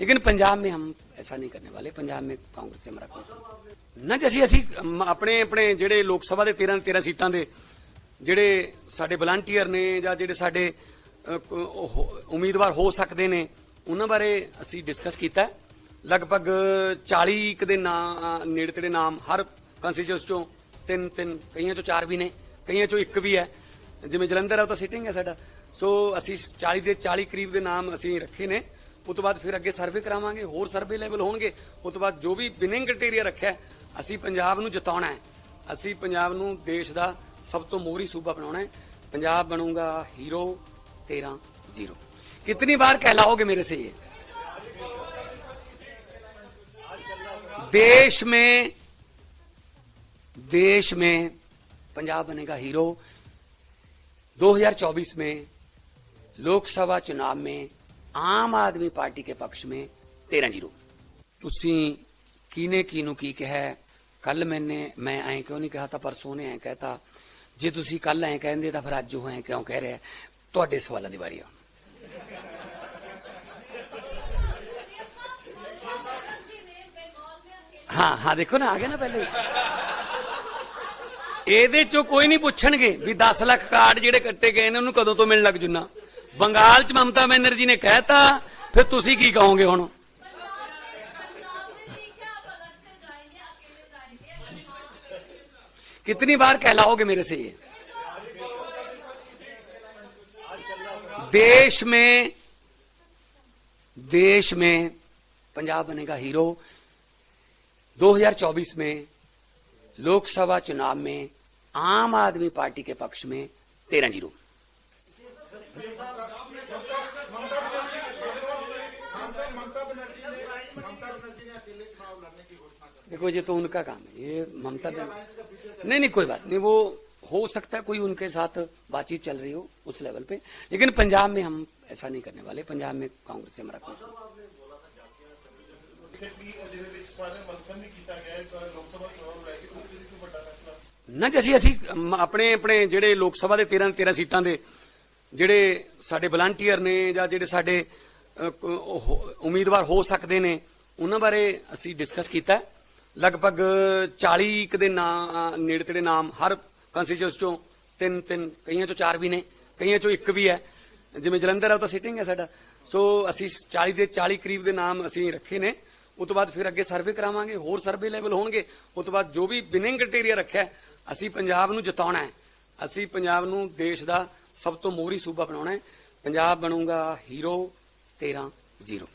लेकिन पंजाब में हम ऐसा नहीं करने वाले पंजाब में कांग्रेस से हमारा कोई ਨਾ ਜੀ ਅਸੀਂ ਅਮ, ਆਪਣੇ ਆਪਣੇ ਜਿਹੜੇ ਲੋਕ ਸਭਾ ਦੇ 13 13 ਸੀਟਾਂ ਦੇ ਜਿਹੜੇ ਸਾਡੇ ਵਲੰਟੀਅਰ ਨੇ ਜਾਂ ਜਿਹੜੇ ਸਾਡੇ ਅ, ਕ- ਉਹ ਉਮੀਦਵਾਰ ਹੋ ਸਕਦੇ ਨੇ ਉਹਨਾਂ ਬਾਰੇ ਅਸੀਂ ਡਿਸਕਸ ਕੀਤਾ ਹੈ। ਲਗਭਗ 40 ਕੁ ਦੇ ਨਾਮ ਨੇੜੇ ਤੇੜੇ ਨਾਮ ਹਰ ਕੰਸਟੀਚੁਐਂਸ ਚੋਂ ਤਿੰਨ ਤਿੰਨ ਕਈਆਂ ਚੋਂ ਚਾਰ ਵੀ ਨੇ ਕਈਆਂ ਚੋਂ ਇੱਕ ਵੀ ਹੈ ਜਿਵੇਂ ਜਲੰਧਰ ਆ ਉਹ ਤਾਂ ਸਿਟਿੰਗ ਹੈ ਸਾਡਾ ਸੋ ਅਸੀਂ 40 ਦੇ 40 ਕਰੀਬ ਦੇ ਨਾਮ ਅਸੀਂ ਰੱਖੇ ਨੇ ਉਸ ਤੋਂ ਬਾਅਦ ਫਿਰ ਅੱਗੇ ਸਰਵੇ ਕਰਾਵਾਂਗੇ ਹੋਰ ਸਰਵੇ ਲੈਵਲ ਹੋਣਗੇ ਉਸ ਤੋਂ ਬਾਅਦ ਜੋ ਵੀ ਬਿਨਿੰਗ ਕ੍ਰਾਈਟੇਰੀਆ ਰੱਖਿਆ ਹੈ, ਅਸੀਂ ਪੰਜਾਬ ਨੂੰ ਜਿਤਾਉਣਾ ਹੈ ਅਸੀਂ ਪੰਜਾਬ ਨੂੰ ਦੇਸ਼ ਦਾ ਸਭ ਤੋਂ ਮੋਹਰੀ ਸੂਬਾ ਬਣਾਉਣਾ ਹੈ ਪੰਜਾਬ ਬਣੂਗਾ ਹੀਰੋ 13 ਜ਼ੀਰੋ कितनी बार कहलाओगे मेरे से ये देश में देश में पंजाब बनेगा हीरो 2024 में ਲੋਕਸਭਾ ਚੁਣਾਵ में ਆਮ ਆਦਮੀ ਪਾਰਟੀ ਕੇ ਪਕਸ਼ में 13 ਜ਼ੀਰੋ ਤੁਸੀਂ ਕੀਨੇ ਕੀ ਕੀ ਕਿਹਾ ਕੱਲ ਮੈਨੇ, ਮੈਂ ਐਂ ਕਿਉਂ ਨਹੀਂ ਕਿਹਾ ਤਾਂ ਪਰਸੋਂ ਨੇ ਐਂ ਕਹਿਤਾ। ਜੇ ਤੁਸੀਂ ਕੱਲ ਐਂ ਕਹਿੰਦੇ ਤਾਂ ਫਿਰ ਅੱਜ ਉਹ ਐਂ ਕਿਉਂ ਕਹਿ ਰਿਹਾ ਤੁਹਾਡੇ ਸਵਾਲਾਂ ਦੀ ਵਾਰੀ ਆ। ਹਾਂ ਹਾਂ, ਦੇਖੋ ਨਾ, ਆ ਗਿਆ ਨਾ ਪਹਿਲੇ ਇਹਦੇ ਚੋਂ ਕੋਈ ਨਹੀਂ ਪੁੱਛਣਗੇ ਵੀ 10 ਲੱਖ ਕਾਰਡ ਜਿਹੜੇ ਕੱਟੇ ਗਏ ਨੇ, ਉਹਨੂੰ ਕਦੋਂ ਤੋਂ ਮਿਲਣ ਲੱਗ ਜੁਨਾ? ਬੰਗਾਲ ਚ ਮਮਤਾ ਬੈਨਰਜੀ ਨੇ ਕਹਿਤਾ ਫਿਰ ਤੁਸੀਂ ਕੀ ਕਹੋਗੇ ਹੁਣ कितनी बार कहलाओगे मेरे से ये देश में देश में पंजाब बनेगा हीरो 2024 में लोकसभा चुनाव में आम आदमी पार्टी के पक्ष में तेरह जीरो देखो ये तो उनका काम है ये ममता बनर्जी नहीं नहीं कोई बात नहीं वो हो सकता है कोई उनके साथ बातचीत चल रही हो उस लेवल पे लेकिन पंजाब में हम ऐसा नहीं करने वाले पंजाब में कांग्रेस से हमारा कोई ਐਗਜ਼ੈਕਟਲੀ ਜਿਹਦੇ ਵਿੱਚ ਸਾਰੇ ਮੰਥਨ ਵੀ ਕੀਤਾ ਗਿਆ ਹੈ ਤਾਂ ਲੋਕ ਸਭਾ ਚੋਣਾਂ ਨੂੰ ਲੈ ਕੇ ਉਸ ਲਈ ਕੋਈ ਵੱਡਾ ਫੈਸਲਾ ਨਾ ਜੀ ਅਸੀਂ ਅਸੀਂ ਅਮ, ਆਪਣੇ ਆਪਣੇ ਜਿਹੜੇ ਲੋਕ ਸਭਾ ਦੇ 13 13 ਸੀਟਾਂ ਦੇ ਜਿਹੜੇ ਸਾਡੇ ਵਲੰਟੀਅਰ ਨੇ ਜਾਂ ਜਿਹੜੇ ਸਾਡੇ ਉਮੀਦਵਾਰ ਹੋ ਸਕਦੇ ਨੇ, ਉਹਨਾਂ ਬਾਰੇ ਅਸੀਂ ਡਿਸਕਸ ਕੀਤਾ। ਲਗਭਗ 40 ਕੁ ਦੇ ਨਾਂ ਨੇੜੇ ਤੇੜੇ ਨਾਮ ਹਰ ਕੰਸਟੀਚੁਐਂਸ ਚੋਂ ਤਿੰਨ ਤਿੰਨ, ਕਈਆਂ ਚੋਂ ਚਾਰ ਵੀ ਨੇ, ਕਈਆਂ ਚੋਂ ਇੱਕ ਵੀ ਹੈ। ਜਿਵੇਂ ਜਲੰਧਰ ਆ ਉਹ ਤਾਂ ਸਿਟਿੰਗ ਹੈ ਸਾਡਾ। ਸੋ ਅਸੀਂ 40 ਦੇ 40 ਕਰੀਬ ਦੇ ਨਾਮ ਅਸੀਂ ਰੱਖੇ ਨੇ। ਉਸ ਤੋਂ ਬਾਅਦ ਫਿਰ ਅੱਗੇ ਸਰਵੇ ਕਰਾਵਾਂਗੇ, ਹੋਰ ਸਰਵੇ ਲੈਵਲ ਹੋਣਗੇ। ਉਸ ਤੋਂ ਬਾਅਦ ਜੋ ਵੀ ਵਿਨਿੰਗ ਕ੍ਰਾਈਟੇਰੀਆ ਰੱਖਿਆ, ਅਸੀਂ ਪੰਜਾਬ ਨੂੰ ਜਿਤਾਉਣਾ ਹੈ। ਅਸੀਂ ਪੰਜਾਬ ਨੂੰ ਦੇਸ਼ ਦਾ ਸਭ ਤੋਂ ਮੋਹਰੀ ਸੂਬਾ ਬਣਾਉਣਾ ਹੈ। ਪੰਜਾਬ ਬਣੂਗਾ ਹੀਰੋ 13 ਜ਼ੀਰੋ